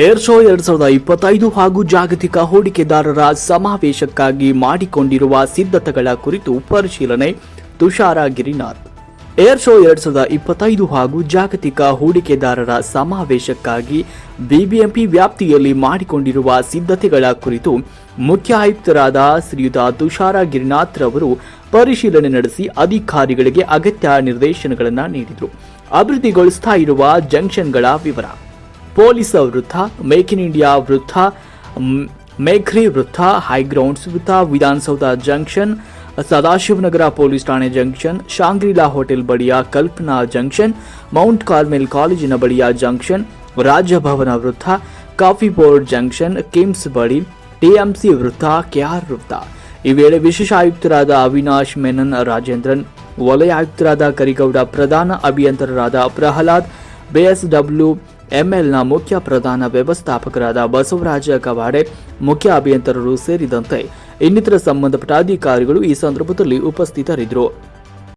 Air show ಎರಡ್ ಸಾವಿರದ ಇಪ್ಪತ್ತೈದು ಹಾಗೂ ಜಾಗತಿಕ ಹೂಡಿಕೆದಾರರ ಸಮಾವೇಶಕ್ಕಾಗಿ ಮಾಡಿಕೊಂಡಿರುವ ಸಿದ್ಧತೆಗಳ ಕುರಿತು ಪರಿಶೀಲನೆ ತುಷಾರ ಗಿರಿನಾಥ್ ಏರ್ ಶೋ ಎರಡ್ ಸಾವಿರದ ಇಪ್ಪತ್ತೈದು ಹಾಗೂ ಜಾಗತಿಕ ಹೂಡಿಕೆದಾರರ ಸಮಾವೇಶಕ್ಕಾಗಿ ಬಿಬಿಎಂಪಿ ವ್ಯಾಪ್ತಿಯಲ್ಲಿ ಮಾಡಿಕೊಂಡಿರುವ ಸಿದ್ಧತೆಗಳ ಕುರಿತು ಮುಖ್ಯ ಆಯುಕ್ತರಾದ ಶ್ರೀಯುತ ತುಷಾರ ಗಿರಿನಾಥ್ ರವರು ಪರಿಶೀಲನೆ ನಡೆಸಿ ಅಧಿಕಾರಿಗಳಿಗೆ ಅಗತ್ಯ ನಿರ್ದೇಶನಗಳನ್ನು ನೀಡಿದರು. ಅಭಿವೃದ್ಧಿಗೊಳಿಸ್ತಾ ಇರುವ ಜಂಕ್ಷನ್ಗಳ ವಿವರ. ಪೊಲೀಸ್ ವೃತ್ತ ಮೇಕ್ ಇನ್ ಇಂಡಿಯಾ ವೃತ್ತ ಮೇಘ್ರಿ ವೃತ್ತ ಹೈಗ್ರೌಂಡ್ಸ್ ವೃತ್ತ, ವಿಧಾನಸೌಧ ಜಂಕ್ಷನ್, ಸದಾಶಿವನಗರ ಪೊಲೀಸ್ ಠಾಣೆ ಜಂಕ್ಷನ್ ಶಾಂಗ್ರಿಲಾ ಹೋಟೆಲ್ ಬಳಿಯ ಕಲ್ಪನಾ ಜಂಕ್ಷನ್ ಮೌಂಟ್ ಕಾರ್ಮೆಲ್ ಕಾಲೇಜಿನ ಬಳಿಯ ಜಂಕ್ಷನ್, ರಾಜಭವನ ವೃತ್ತ ಕಾಫಿ ಬೋರ್ಡ್ ಜಂಕ್ಷನ್ ಕಿಮ್ಸ್ ಬಳಿ ಟಿಎಂಸಿ ವೃತ್ತ, ಕೆಆರ್ ವೃತ್ತ. ಈ ವೇಳೆ ವಿಶೇಷ ಆಯುಕ್ತರಾದ ಅವಿನಾಶ್ ಮೆನನ್, ರಾಜೇಂದ್ರನ್, ವಲಯ ಆಯುಕ್ತರಾದ ಕರಿಗೌಡ ಪ್ರಧಾನ, ಅಭಿಯಂತರರಾದ ಪ್ರಹ್ಲಾದ್ ಬಿಎಸ್ಡಬ್ಲ್ಯೂ ಎಂಎಲ್ನ ಮುಖ್ಯ ಪ್ರಧಾನ ವ್ಯವಸ್ಥಾಪಕರಾದ ಬಸವರಾಜ ಕವಾಡೆ ಮುಖ್ಯ ಅಭಿಯಂತರರು ಸೇರಿದಂತೆ ಇನ್ನಿತರ ಸಂಬಂಧಪಟ್ಟ ಅಧಿಕಾರಿಗಳು ಈ ಸಂದರ್ಭದಲ್ಲಿ ಉಪಸ್ಥಿತರಿದ್ದರು.